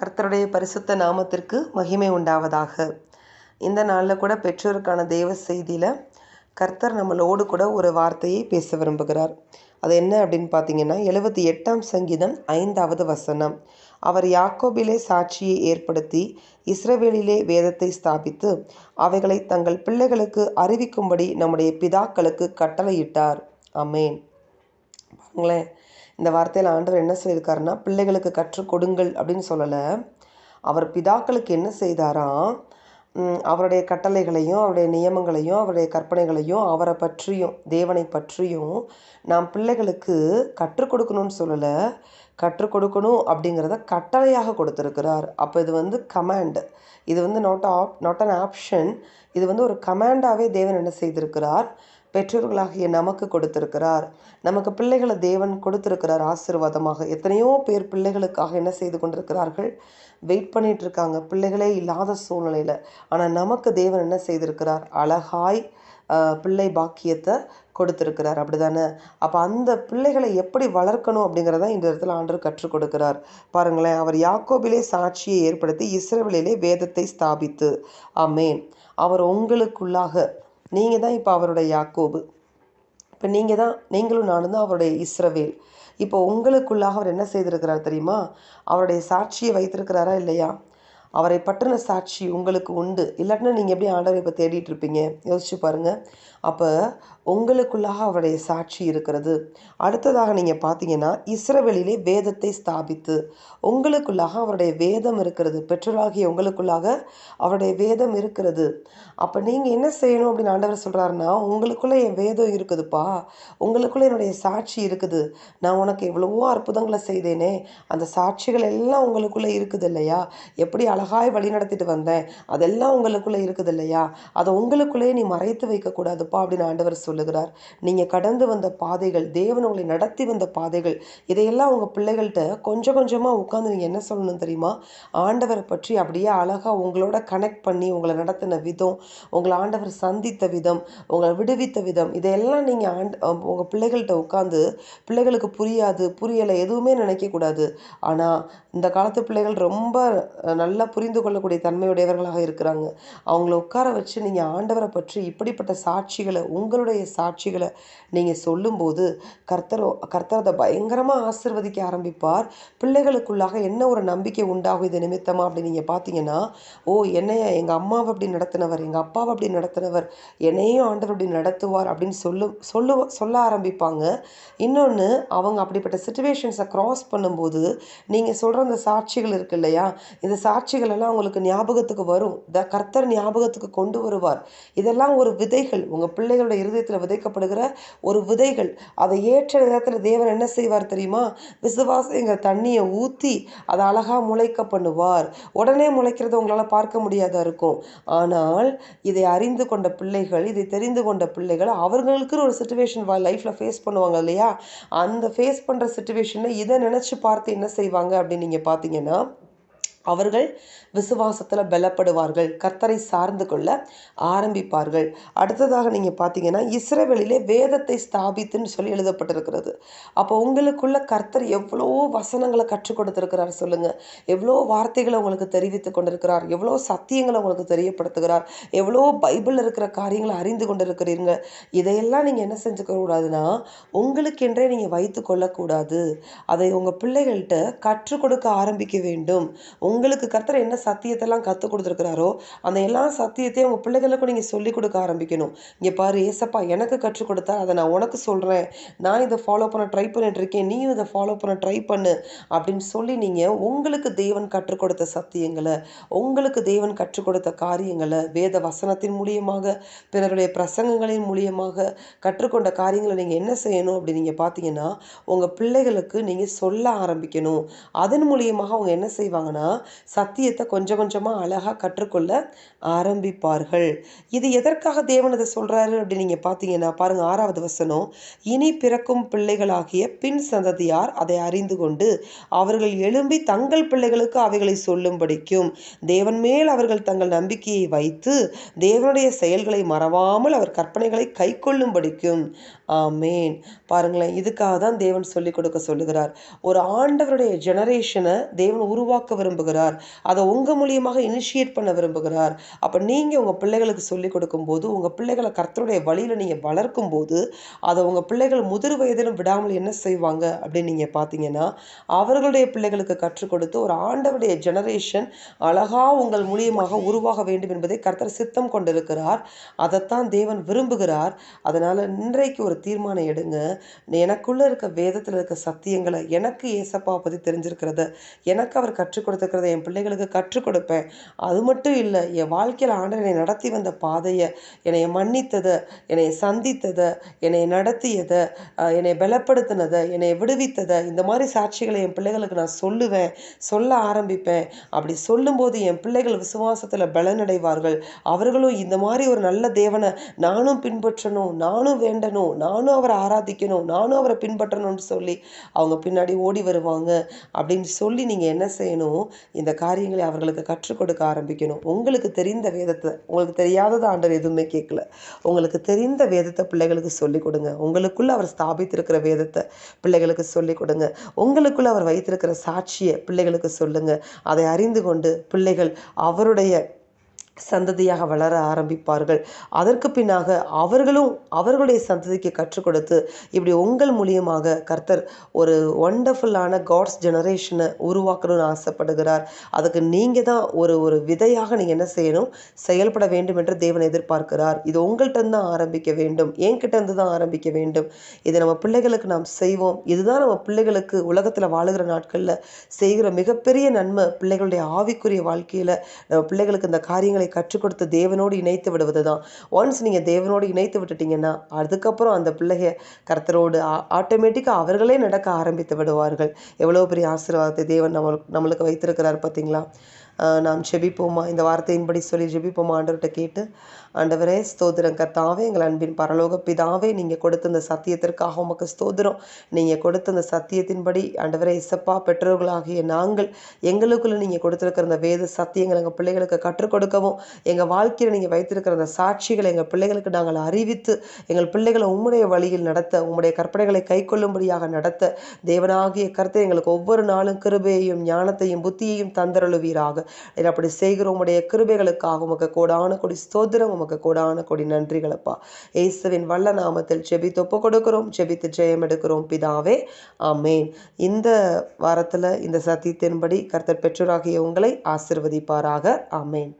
கர்த்தருடைய பரிசுத்த நாமத்திற்கு மகிமை உண்டாவதாக. இந்த நாளில் கூட பெற்றோருக்கான தேவ செய்தியில் கர்த்தர் நம்மளோடு கூட ஒரு வார்த்தையை பேச விரும்புகிறார். அது என்ன அப்படின்னு பார்த்தீங்கன்னா எழுபத்தி எட்டாம் சங்கீதம் ஐந்தாவது வசனம். அவர் யாக்கோபிலே சாட்சியை ஏற்படுத்தி இஸ்ரவேலிலே வேதத்தை ஸ்தாபித்து அவைகளை தங்கள் பிள்ளைகளுக்கு அறிவிக்கும்படி நம்முடைய பிதாக்களுக்கு கட்டளையிட்டார். அமேன் பாருங்களேன். இந்த வார்த்தையில் ஆண்டவர் என்ன செய்திருக்காருன்னா பிள்ளைகளுக்கு கற்றுக் கொடுங்கள் அப்படின்னு சொல்லலை. அவர் பிதாக்களுக்கு என்ன செய்தாராம் அவருடைய கட்டளைகளையும் அவருடைய நியமங்களையும் அவருடைய கற்பனைகளையும் அவரை பற்றியும் தேவனை பற்றியும் நாம் பிள்ளைகளுக்கு கற்றுக் கொடுக்கணும்னு சொல்லலை. கற்றுக் கொடுக்கணும் அப்படிங்கிறத கட்டளையாக கொடுத்துருக்கிறார். அப்போ இது வந்து கமாண்ட் இது வந்து not off not on option இது வந்து ஒரு கமாண்டாகவே தேவன் என்ன செய்திருக்கிறார்? பெற்றோர்களாகிய நமக்கு கொடுத்திருக்கிறார். நமக்கு பிள்ளைகளை தேவன் கொடுத்திருக்கிறார் ஆசீர்வாதமாக. எத்தனையோ பேர் பிள்ளைகளுக்காக என்ன செய்து கொண்டிருக்கிறார்கள்? வெயிட் பண்ணிட்டு இருக்காங்க. பிள்ளைகளே இல்லாத சூழ்நிலையில். ஆனால் நமக்கு தேவன் என்ன செய்திருக்கிறார்? அழகாய் பிள்ளை பாக்கியத்தை கொடுத்துருக்கிறார். அப்படிதானே? அப்போ அந்த பிள்ளைகளை எப்படி வளர்க்கணும் அப்படிங்கிறத இந்த இடத்துல ஆண்டர் கற்றுக் கொடுக்கிறார். பாருங்களேன் அவர் யாக்கோபிலே சாட்சியை ஏற்படுத்தி இஸ்ரவேலிலே வேதத்தை ஸ்தாபித்து. ஆமேன். அவர் உங்களுக்குள்ளாக நீங்கள் தான் இப்போ அவருடைய யாக்கோபு. இப்போ நீங்கள் தான் நீங்களும் நானும் தான் அவருடைய இஸ்ரவேல். இப்போ உங்களுக்குள்ளாக அவர் என்ன செய்திருக்கிறார் தெரியுமா? அவருடைய சாட்சியை வைத்திருக்கிறாரா இல்லையா? அவரை பற்றின சாட்சி உங்களுக்கு உண்டு. இல்லாட்டினா நீங்கள் எப்படி ஆண்டவரை இப்போ தேடிட்டு இருப்பீங்க? யோசிச்சு பாருங்கள் அப்போ உங்களுக்குள்ளாக அவருடைய சாட்சி இருக்கிறது. அடுத்ததாக நீங்கள் பார்த்தீங்கன்னா இஸ்ரவேலிலே வேதத்தை ஸ்தாபித்து உங்களுக்குள்ளாக அவருடைய வேதம் இருக்கிறது. பெற்றோராகிய உங்களுக்குள்ளாக அவருடைய வேதம் இருக்கிறது. அப்போ நீங்கள் என்ன செய்யணும் அப்படின்னு ஆண்டவர் சொல்கிறாருன்னா உங்களுக்குள்ளே என் வேதம் இருக்குதுப்பா. உங்களுக்குள்ளே என்னுடைய சாட்சி இருக்குது. நான் உனக்கு எவ்வளவோ அற்புதங்களை செய்தேனே. அந்த சாட்சிகள் எல்லாம் உங்களுக்குள்ளே இருக்குது இல்லையா? எப்படி அழகாய் வழி நடத்திட்டு வந்தேன்? அதெல்லாம் உங்களுக்குள்ளே இருக்குது இல்லையா? அதை உங்களுக்குள்ளே நீ மறைத்து வைக்கக்கூடாது. வைக்கக்கூடாதுப்பா அப்படின்னு ஆண்டவர் சொல்லுகிறார். நீங்கள் கடந்து வந்த பாதைகள் தேவன் உங்களை நடத்தி வந்த பாதைகள் இதையெல்லாம் உங்கள் பிள்ளைகள்கிட்ட கொஞ்சம் கொஞ்சமாக உட்காந்து நீங்கள் என்ன சொல்லணும் தெரியுமா? ஆண்டவரை பற்றி அப்படியே அழகாக உங்களோட கனெக்ட் பண்ணி உங்களை நடத்தின விதம் உங்களை ஆண்டவர் சந்தித்த விதம் உங்களை விடுவித்த விதம் இதையெல்லாம் நீங்கள் ஆண்ட் உங்கள் பிள்ளைகள்கிட்ட உட்காந்து பிள்ளைகளுக்கு புரியாது புரியலை எதுவுமே நினைக்கக்கூடாது ஆனால் இந்த காலத்து பிள்ளைகள் ரொம்ப நல்லா புரிந்து கொள்ளக்கூடிய தன்மையுடையவர்களாக இருக்கிறாங்க. அவங்கள உட்கார வச்சு நீங்கள் ஆண்டவரை பற்றி இப்படிப்பட்ட சாட்சி சாட்சிகளை உங்களுடைய சாட்சிகளை நீங்கள் சொல்லும்போது கர்த்தரோ கர்த்தர் அதை பயங்கரமாக ஆசிர்வதிக்க ஆரம்பிப்பார். பிள்ளைகளுக்குள்ளாக என்ன ஒரு நம்பிக்கை உண்டாகும் இது நிமித்தமாக அப்படி நீங்கள் பார்த்தீங்கன்னா ஓ என்னைய எங்கள் அம்மாவை அப்படி நடத்தினவர் எங்கள் அப்பாவை அப்படி நடத்தினவர் என்னையும் ஆண்டவர் அப்படி நடத்துவார் அப்படின்னு சொல்லு சொல்லு சொல்ல ஆரம்பிப்பாங்க. இன்னொன்று அவங்க அப்படிப்பட்ட சுச்சுவேஷன்ஸை க்ராஸ் பண்ணும்போது நீங்கள் சொல்கிற அந்த சாட்சிகள் இருக்கு இல்லையா இந்த சாட்சிகள் எல்லாம் உங்களுக்கு ஞாபகத்துக்கு வரும். த கர்த்தர் ஞாபகத்துக்கு கொண்டு வருவார். இதெல்லாம் ஒரு விதைகள். உங்கள் பிள்ளைகளோட இருதயத்தில் விதைக்கப்படுகிற ஒரு விதைகள். அதை ஏற்ற நேரத்தில் தேவன் என்ன செய்வார் தெரியுமா? விசுவாசங்கிற தண்ணியை ஊற்றி அதை அழகாக முளைக்க பண்ணுவார். உடனே முளைக்கிறத உங்களால் பார்க்க முடியாத இருக்கும். ஆனால் இதை அறிந்து கொண்ட பிள்ளைகள் இதை தெரிந்து கொண்ட பிள்ளைகள் அவர்களுக்குன்னு ஒரு சுச்சுவேஷன் லைஃப்பில் ஃபேஸ் பண்ணுவாங்க இல்லையா? அந்த ஃபேஸ் பண்ணுற சுச்சுவேஷனில் இதை நினச்சி பார்த்து என்ன செய்வாங்க அப்படின்னு நீங்கள் பார்த்தீங்கன்னா அவர்கள் விசுவாசத்தில் பலப்படுவார்கள். கர்த்தரை சார்ந்து கொள்ள ஆரம்பிப்பார்கள். அடுத்ததாக நீங்கள் பார்த்தீங்கன்னா இஸ்ரேவேலிலே வேதத்தை ஸ்தாபித்துன்னு சொல்லி எழுதப்பட்டிருக்கிறது. அப்போ உங்களுக்குள்ள கர்த்தர் எவ்வளோ வசனங்களை கற்றுக் கொடுத்துருக்கிறார் சொல்லுங்கள் எவ்வளோ வார்த்தைகளை உங்களுக்கு தெரிவித்து கொண்டிருக்கிறார். எவ்வளோ சத்தியங்களை உங்களுக்கு தெரியப்படுத்துகிறார். எவ்வளோ பைபிளில் இருக்கிற காரியங்களை அறிந்து கொண்டிருக்கிறீங்க இதையெல்லாம் நீங்கள் என்ன செஞ்சுக்க கூடாதுன்னா உங்களுக்கென்றே நீங்கள் வைத்து கொள்ளக்கூடாது. அதை உங்கள் பிள்ளைகள்கிட்ட கற்றுக் கொடுக்க ஆரம்பிக்க வேண்டும். உங்களுக்கு கர்த்தர் என்ன சத்தியத்தெல்லாம் கற்றுக் கொடுத்துருக்கிறாரோ அந்த எல்லா சத்தியத்தையும் உங்கள் பிள்ளைகளுக்கும் நீங்கள் சொல்லிக் கொடுக்க ஆரம்பிக்கணும். இங்கே பாரு ஏசப்பா எனக்கு கற்றுக் கொடுத்தா அதை நான் உனக்கு சொல்கிறேன் நான் இதை ஃபாலோ பண்ண ட்ரை பண்ணிட்டு இருக்கேன் நீயும் இதை ஃபாலோ பண்ண ட்ரை பண்ணு. அப்படின்னு சொல்லி நீங்கள் உங்களுக்கு தேவன் கற்றுக் கொடுத்த சத்தியங்களை உங்களுக்கு தேவன் கற்றுக் கொடுத்த காரியங்களை வேத வசனத்தின் மூலியமாக பிறருடைய பிரசங்கங்களின் மூலியமாக கற்றுக்கொண்ட காரியங்களை நீங்கள் என்ன செய்யணும் அப்படி நீங்கள் பார்த்தீங்கன்னா உங்கள் பிள்ளைகளுக்கு நீங்கள் சொல்ல ஆரம்பிக்கணும். அதன் மூலியமாக அவங்க என்ன செய்வாங்கன்னா சத்தியத்தை கொஞ்சம் கொஞ்சமாக அழகாக கற்றுக்கொள்ள ஆரம்பிப்பார்கள். இது எதற்காக தேவன் இதை சொல்கிறாரு அப்படின்னு நீங்கள் பார்த்தீங்கன்னா பாருங்கள் ஆறாவது வசனம். இனி பிறக்கும் பிள்ளைகளாகிய பின் சந்ததியார் அதை அறிந்து கொண்டு அவர்கள் எழும்பி தங்கள் பிள்ளைகளுக்கு அவைகளை சொல்லும்படிக்கும் தேவன் மேல் அவர்கள் தங்கள் நம்பிக்கையை வைத்து தேவனுடைய செயல்களை மறவாமல் அவர் கற்பனைகளை கைக்கொள்ளும்படிக்கும் ஆமேன். பாருங்களேன் இதுக்காக தான் தேவன் சொல்லிக் கொடுக்க சொல்லுகிறார். ஒரு ஆண்டவருடைய ஜெனரேஷனை தேவன் உருவாக்க விரும்புகிறார். விரும்புகிறார். அதை உங்கள் மூலியமாக இனிஷியேட் பண்ண விரும்புகிறார். அப்போ நீங்கள் உங்கள் பிள்ளைகளுக்கு சொல்லிக் கொடுக்கும்போது உங்கள் பிள்ளைகளை கர்த்தருடைய வழியில் நீங்கள் வளர்க்கும் போது அதை உங்கள் பிள்ளைகள் முதிர் வயதிலும் விடாமல் என்ன செய்வாங்க அப்படின்னு நீங்கள் பார்த்தீங்கன்னா அவர்களுடைய பிள்ளைகளுக்கு கற்றுக் கொடுத்து ஒரு ஆண்டவருடைய ஜெனரேஷன் அழகாக உங்கள் மூலியமாக உருவாக வேண்டும் என்பதை கர்த்தர் சித்தம் கொண்டிருக்கிறார். அதைத்தான் தேவன் விரும்புகிறார். அதனால் இன்றைக்கு ஒரு தீர்மானம் எடுங்க. எனக்குள்ளே இருக்க வேதத்தில் இருக்க சத்தியங்களை எனக்கு ஏசப்பா பற்றி தெரிஞ்சிருக்கிறத எனக்கு அவர் கற்றுக் கொடுத்துருக்கிறத என் பிள்ளைகளுக்கு கற்றுக் கொடுப்பேன். அது மட்டும் இல்லை என் வாழ்க்கையில் ஆண்டவர் என்னை நடத்தி வந்த பாதையை என்னை மன்னித்ததை என்னை சந்தித்ததை என்னை நடத்தியதை என்னை பலப்படுத்தினதை என்னை விடுவித்ததை. இந்த மாதிரி சாட்சிகளை என் பிள்ளைகளுக்கு நான் சொல்லுவேன் சொல்ல ஆரம்பிப்பேன். அப்படி சொல்லும்போது என் பிள்ளைகள் விசுவாசத்தில் பலனடைவார்கள். அவர்களும் இந்த மாதிரி ஒரு நல்ல தேவனை நானும் பின்பற்றணும் நானும் வேண்டணும் நானும் அவரை ஆராதிக்கணும் நானும் அவரை பின்பற்றணும்னு சொல்லி அவங்க பின்னாடி ஓடி வருவாங்க. அப்படின்னு சொல்லி நீங்கள் என்ன செய்யணும்? இந்த காரியங்களை அவர்களுக்கு கற்றுக் கொடுக்க ஆரம்பிக்கணும். உங்களுக்கு தெரிந்த வேதத்தை உங்களுக்கு தெரியாதது ஆண்டவர் எதுவுமே கேட்கல. உங்களுக்கு தெரிந்த வேதத்தை பிள்ளைகளுக்கு சொல்லிக் கொடுங்க. உங்களுக்குள்ள அவர் ஸ்தாபித்திருக்கிற வேதத்தை பிள்ளைகளுக்கு சொல்லிக் கொடுங்க. உங்களுக்குள்ள அவர் வைத்திருக்கிற சாட்சியை பிள்ளைகளுக்கு சொல்லுங்க. அதை அறிந்து கொண்டு பிள்ளைகள் அவருடைய சந்ததியாக வளர ஆரம்பிப்பார்கள். அதற்கு பின்னாக அவர்களும் அவர்களுடைய சந்ததிக்கு கற்றுக் கொடுத்து இப்படி உங்கள் மூலியமாக கர்த்தர் ஒரு ஒண்டர்ஃபுல்லான காட்ஸ் ஜெனரேஷனை உருவாக்கணும்னு ஆசைப்படுகிறார். அதுக்கு நீங்கள் தான் ஒரு ஒரு விதையாக நீங்கள் என்ன செய்யணும்? செயல்பட வேண்டும் என்று தேவன் எதிர்பார்க்கிறார். இது உங்கள்கிட்ட தான் ஆரம்பிக்க வேண்டும். என்கிட்ட இருந்து தான் ஆரம்பிக்க வேண்டும். இதை நம்ம பிள்ளைகளுக்கு நாம் செய்வோம். இதுதான் நம்ம பிள்ளைகளுக்கு உலகத்தில் வாழுகிற நாட்களில் செய்கிற மிகப்பெரிய நன்மை. பிள்ளைகளுடைய ஆவிக்குரிய வாழ்க்கையில் நம்ம பிள்ளைகளுக்கு இந்த காரியங்களை கற்றுக் கொடுத்த தேவனோடு இணைத்து விடுவது தான் ஒன்ஸ் நீங்கள் தேவனோடு இணைத்து விட்டுட்டீங்கன்னா அதுக்கப்புறம் அந்த பிள்ளைய கர்த்தரோடு ஆட்டோமேட்டிக்காக அவர்களே நடக்க ஆரம்பித்து விடுவார்கள். எவ்வளோ பெரிய ஆசீர்வாதத்தை தேவன் நம்மளுக்கு நம்மளுக்கு வைத்திருக்கிறார் பார்த்தீங்களா? நாம் ஜெபிப்போமா? இந்த வார்த்தையின்படி சொல்லி ஜெபிப்போமா? ஆண்டவர்கிட்ட கேட்டு ஆண்டவரே ஸ்தோத்திரம். கத்தாவே எங்கள் அன்பின் பரலோக பிதாவே நீங்கள் கொடுத்த இந்த சத்தியத்திற்காக உமக்கு ஸ்தோத்திரம். நீங்கள் கொடுத்த இந்த சத்தியத்தின்படி ஆண்டவரே இசப்பா பெற்றோர்களாகிய நாங்கள் எங்களுக்குள்ளே நீங்கள் கொடுத்துருக்கிற அந்த வேத சத்தியங்கள் எங்கள் பிள்ளைகளுக்கு கற்றுக் கொடுக்கவும் எங்கள் வாழ்க்கையில் நீங்கள் வைத்திருக்கிற அந்த சாட்சிகளை எங்கள் பிள்ளைகளுக்கு நாங்கள் அறிவித்து எங்கள் பிள்ளைகளை உம்முடைய வழியில் நடத்த உம்முடைய கற்பனைகளை கைக்கொள்ளும்படியாக நடத்த தேவனாகிய கருத்தை எங்களுக்கு ஒவ்வொரு நாளும் கிருபையையும் ஞானத்தையும் புத்தியையும் தந்தருளுவீராக. அப்படி செய்கிற உம்முடைய கிருபைகளுக்காக உமக்கு கோடான கொடி ஸ்தோத்திரம் உமக்கு கோடான கொடி நன்றிகளப்பா. இயேசுவின் வல்ல நாமத்தில் செபித்து ஒப்பு கொடுக்கிறோம் செபித்து ஜெயம் எடுக்கிறோம் பிதாவே. ஆமேன். இந்த வாரத்தில் இந்த சத்தியத்தின்படி கர்த்தர் பெற்றோராகிய உங்களை ஆசிர்வதிப்பாராக. ஆமேன்.